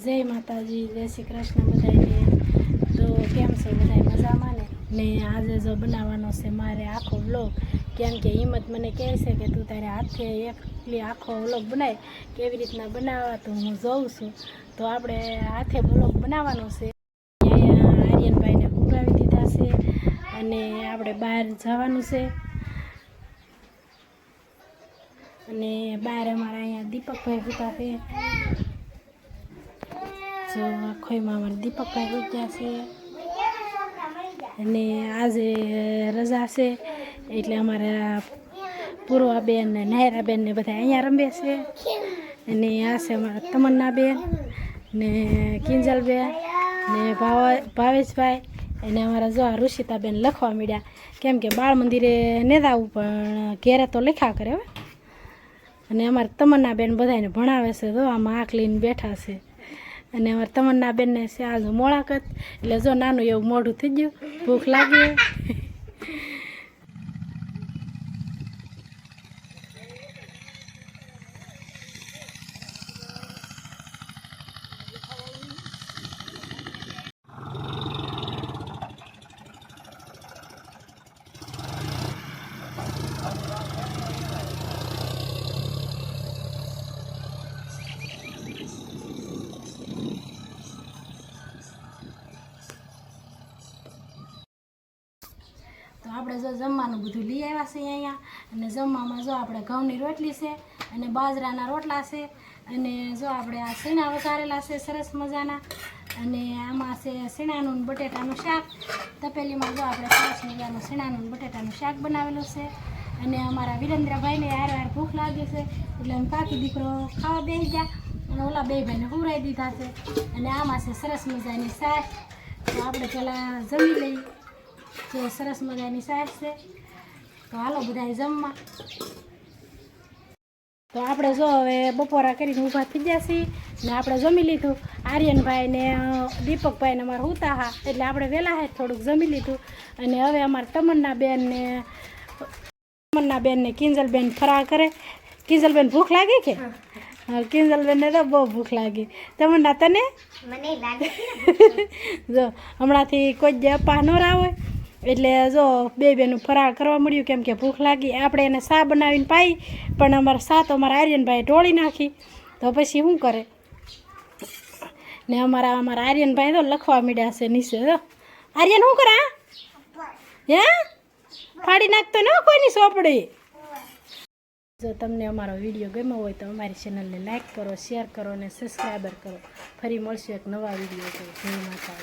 જય માતાજી, જય શ્રી કૃષ્ણ બધાને તો કેમ છો બધા મજામાં ને? ને આજે જો બનાવવાનો છે મારે આખો વ્લોગ કેમ કે હિંમત મને કહે છે કે તું તારે હાથે એકલી આખો વ્લોગ બનાય, કેવી રીતના બનાવવા તો હું જોઉં છું. તો આપણે હાથે વ્લોગ બનાવવાનો છે. આર્યનભાઈને પુરાવી દીધા છે અને આપણે બહાર જવાનું છે. અને બહાર અમારા અહીંયા દીપકભાઈ હતા છે. જો આખોયમાં અમારા દીપકભાઈ ઉગ્યા છે. અને આજે રજા છે. એટલે અમારા પૂર્વાબેન ને નાયરાબેન ને બધા અહીંયા રમે છે. અને આ છે અમારા તમન્નાબેન ને કિંજલબેન ને ભાવ, ભાવેશભાઈ અને અમારા જો ઋષિતાબેન લખવા મળ્યા કેમ કે બાળ મંદિરે ને આવું, પણ ઘેરે તો લખ્યા કરે હવે. અને અમારા તમન્નાબેન બધાને ભણાવે છે, તો આમાં આંખ લઈને બેઠા છે. અને અમારા તમન્નાબેનને છે આજ મોળાકત એટલે જો નાનું એવું મોઢું થઈ ગયું, ભૂખ લાગી તો આપણે જો જમવાનું બધું લઈ આવ્યા છે અહીંયા. અને જમવામાં જો આપણે ઘઉંની રોટલી છે અને બાજરાના રોટલા છે. અને જો આપણે આ સીણા વઘારેલા છે સરસ મજાના. અને આમાં છે સીણાનું બટેટાનું શાક. તપેલીમાં જો આપણે સરસ મજાનું સીણાનું બટેટાનું શાક બનાવેલું છે. અને અમારા વિરેન્દ્રભાઈને હાર હાર ભૂખ લાગી છે. એટલે અમે કાકી દીકરો ખાવા બેસી ગયા. અને ઓલા બે ભાઈને હુરાઈ દીધા છે. અને આમાં છે સરસ મજાની શાક. તો આપણે પહેલાં જમી લઈએ. જે સરસ મજાની સાઈડ છે. તો હાલો બધા જમવા. તો આપણે જો હવે બપોરા કરીને ઊભા થઈ ગયા છીએ ને આપણે જમી લીધું. આર્યનભાઈ ને દીપકભાઈને દીપકભાઈ અમારે હુતા હા એટલે આપણે વહેલા હે થોડુંક જમી લીધું. અને હવે અમારે તમન્ના બેનને તમન્ના બેનને કિંજલબેન ફરા કરે. કિંજલબેન ભૂખ લાગી કે? કિંજલબેનને તો બહુ ભૂખ લાગી. તમન્ના તને? જો હમણાંથી કોઈ જ અપા ન હોય એટલે જો બે બેનું ફરાળ કરવા મળ્યું, કેમ કે ભૂખ લાગી. આપણે એને સા બનાવીને પાઈ, પણ અમારા સા તો અમારા આર્યનભાઈ ઢોળી નાખી. તો પછી શું કરે? ને અમારા અમારા આર્યનભાઈ તો લખવા મીડ્યા છે નીચે તો આર્યન શું કરે? હે? ફાડી નાખતો ન કોઈની સોપડી? જો તમને અમારો વીડિયો ગમ્યો હોય તો અમારી ચેનલને લાઇક કરો, શેર કરો અને સબસ્ક્રાઈબર કરો. ફરી મળશે એક નવા વીડિયો જય માતા